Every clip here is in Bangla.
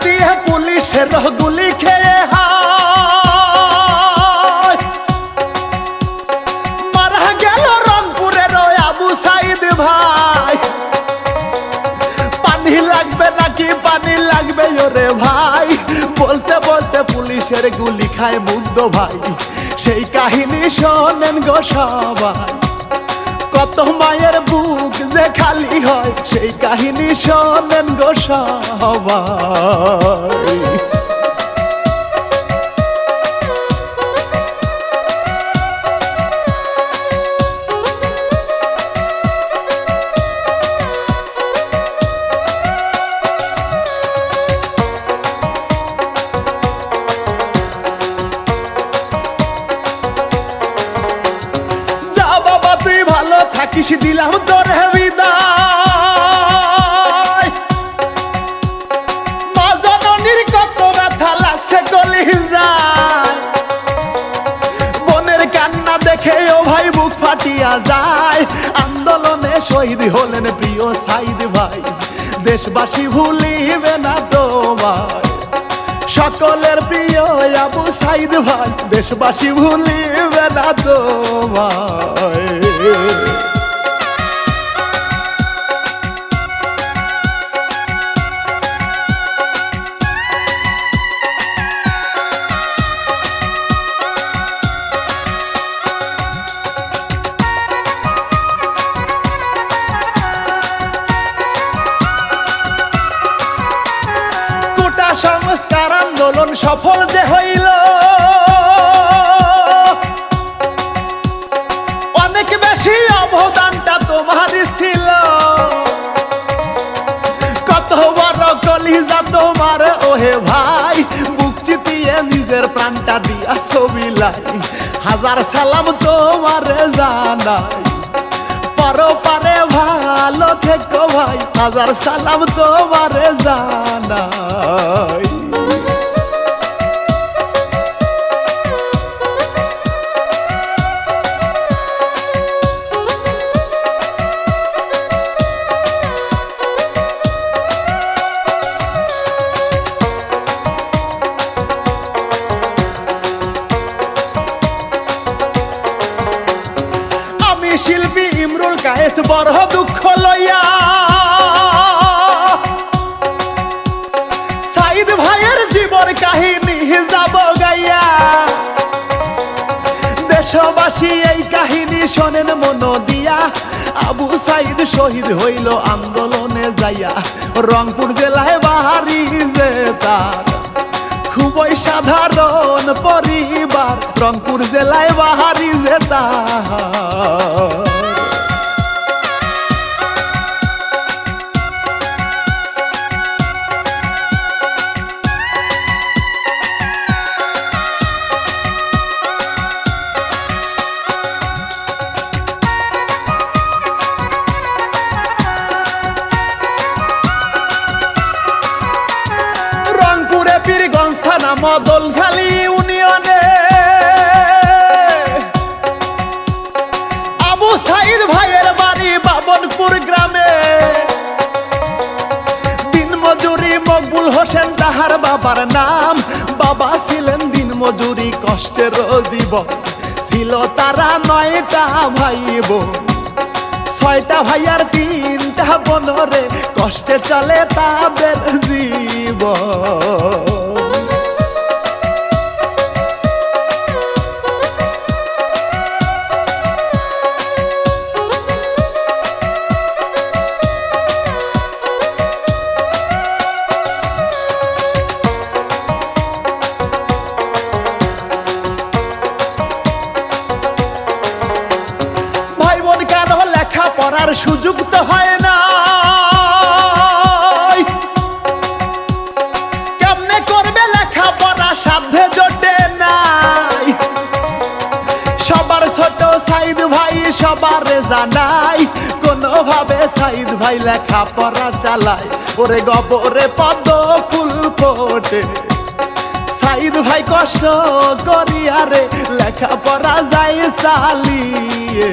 আছে এই পুলিশের গুলি খেয়ে হায় পুলিশের গুলি খায় মুগ্ধ ভাই। সেই কাহিনী শোনেন গো সবাই। কত মায়ের বুক যে খালি হয়, সেই কাহিনী শোনেন গো সবাই। দিলাম তোর বিদায়। কত ব্যথা লাগছে কলি যায়। বোনের কান্না দেখে ও ভাই বুক ফাটিয়া যায়। আন্দোলনে শহীদ হলেন প্রিয় সাইদ ভাই। দেশবাসী ভুলিবে না তোমায়। সকলের প্রিয় আবু সাইদ ভাই, দেশবাসী ভুলিবে না তোমায়। হাজার সালাম তোমার জানাই। পারো পারে ভালো থেকো ভাই হাজার সালাম তোমারে জানাই। কাহিনী যাব গাইয়া। দেশবাসী এই কাহিনী শোনেন মন দিয়া। আবু সাইদ শহীদ হইল আন্দোলনে যাইয়া। রংপুর জেলায় বাহারি যে খুবই সাধারণ পরিবার, রংপুর জেলায় বাহারি যে তার। বাবার নাম। বাবা ছিলেন দিন মজুরি কষ্টের জীবন ছিল তারা নয়টা ভাই বোন ছয়টা ভাই আর তিনটা বনরে কষ্টে চলে তাদের জীবন। সবারে জানাই, কোনোভাবে সাইদ ভাই লেখা পড়া চালায়। ওরে গবরে পদ ফুল ফোটে। সাইদ ভাই কষ্ট করিয়ারে লেখা পড়া যায় চালিয়ে।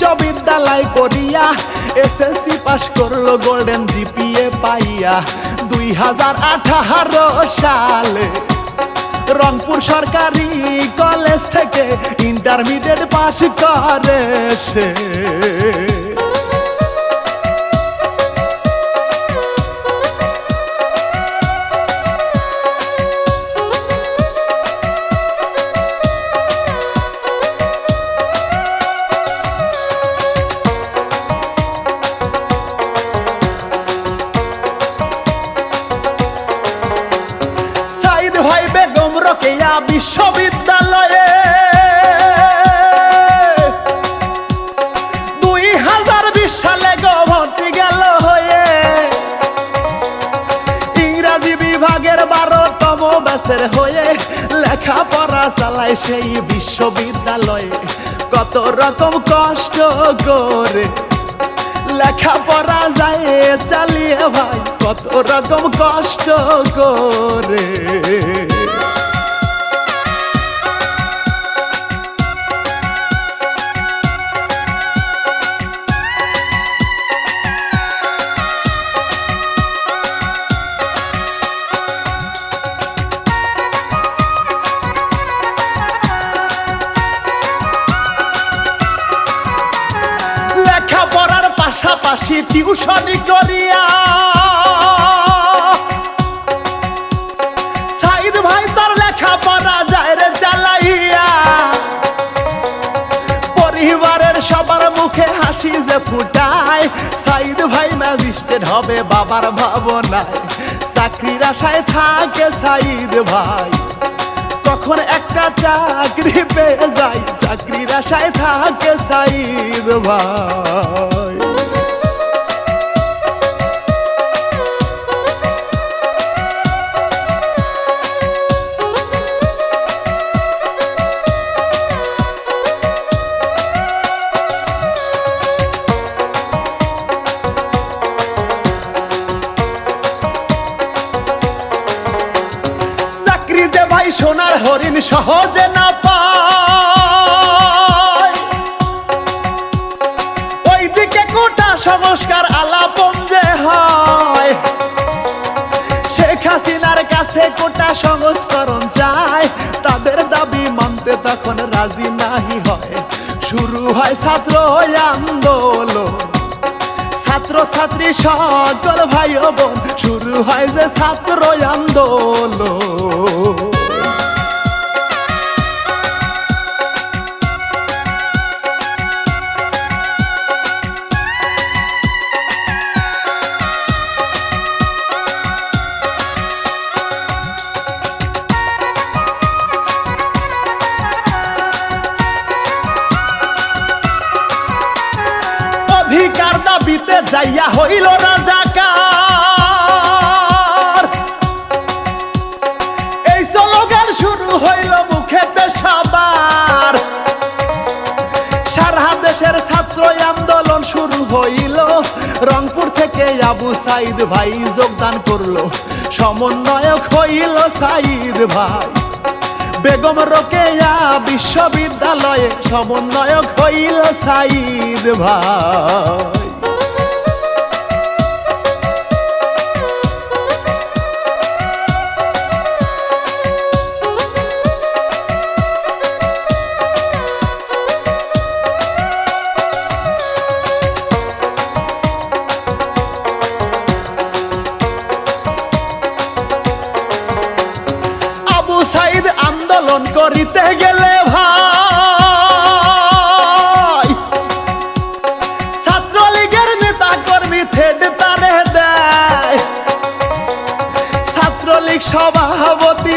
উচ্চ বিদ্যালয় করিয়া এসএসসি পাস করল গোল্ডেন জিপিএ পাইয়া। দুই হাজার আঠারো সালে রংপুর সরকারি কলেজ থেকে ইন্টারমিডিয়েট পাস করে সে। ব্যাসের হয়ে লেখাপড়া চালায় সেই বিশ্ববিদ্যালয়ে। কত রকম কষ্ট করে লেখাপড়া যায়, চালিয়ে ভাই, কত রকম কষ্ট করে। টিউশনি করিয়া। সাইদ ভাই তার লেখাপড়া যায় রে চালাইয়া, পরিবারের সবার মুখে হাসি যে ফুটায়, সাইদ ভাই ম্যাজিস্ট্রেট হবে বাবার ভাবনায়, চাকরির আশায় থাকে সাইদ ভাই। তখন একটা চাকরি পেয়ে যায়, চাকরির আশায় থাকে সাইদ ভাই। সংস্কার আলাপন যে হয়। শেখ হাসিনার কাছে কোটা সংস্করণ চায়। তাদের দাবি মানতে তখন রাজি নাহি হয়। শুরু হয় ছাত্র আন্দোলন। ছাত্র, ছাত্রী, সকল ভাই বোন, শুরু হয় যে ছাত্র আন্দোলন। আবু সাইদ ভাই যোগদান করল। সমন্বয়ক হইল সাইদ ভাই। বেগম রোকেয়া বিশ্ববিদ্যালয়ে সমন্বয়ক হইল সাইদ ভাই।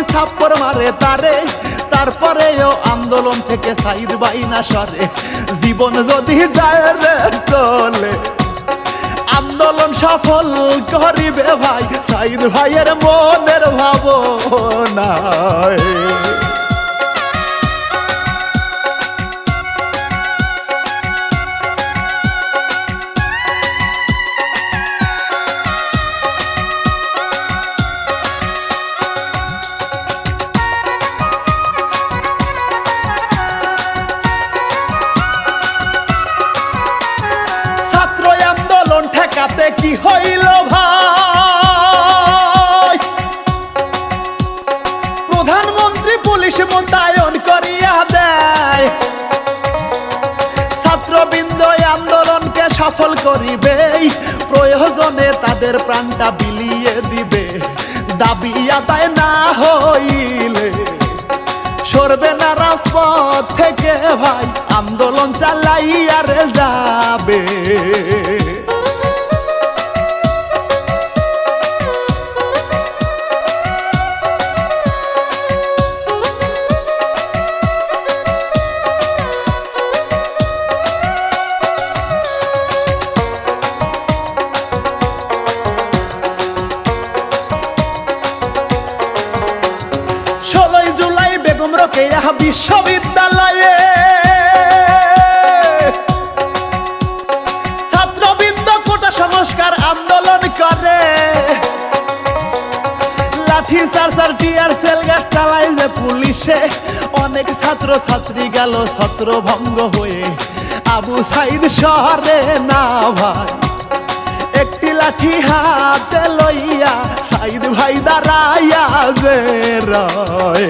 সভাপতি ছাপ্পর মারে তারে, তারপরেও আন্দোলন থেকে সাইদ বাই না সরে। জীবন যদি যায় রে, চলে। আন্দোলন সফল করিবে ভাই, সাইদ ভাইয়ের মনের ভাবনায়। সফল করিবে। প্রয়োজনে তাদের প্রাণটা বিলিয়ে দিবে। দাবি আদায় না হইলে সরবে না রাজপথ থেকে ভাই। আন্দোলন চালাইয়া রে যাবে। লাঠি সার টিয়ার সেল গ্যাস চালাই যে পুলিশে। অনেক ছাত্র ছাত্রী গেল ছত্রভঙ্গ হয়ে। আবু সাইদ শহরে না ভাই, একটি লাঠি হাতে লইয়া সাইদ ভাই দাঁড়াইয়া যে রয়।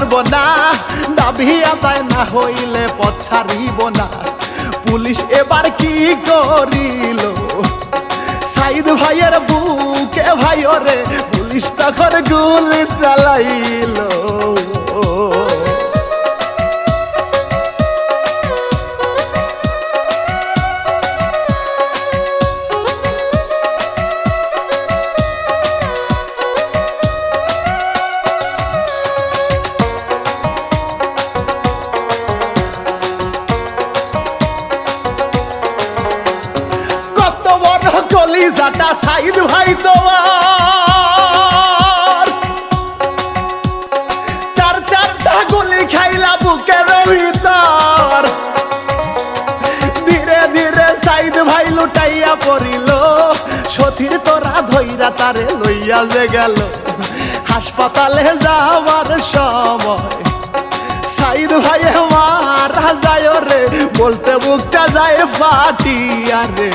তবু না। দাবি আদায় না হইলে পথ ছাড়িব না। পুলিশ এবার কি করিল? সাইদ ভাইয়ের বুকে ভাই ওরে, পুলিশ তখন গুলি চালাইল। সাইদ ভাই লুটাইয়া পড়িল। সতীর তোরা ধৈরা তারে লইয়া যে গেল। হাসপাতালে যাওয়ার সময় সাইদ ভাই মারা যায় রে বলতে বুকটা যায় ফাটিয়া রে।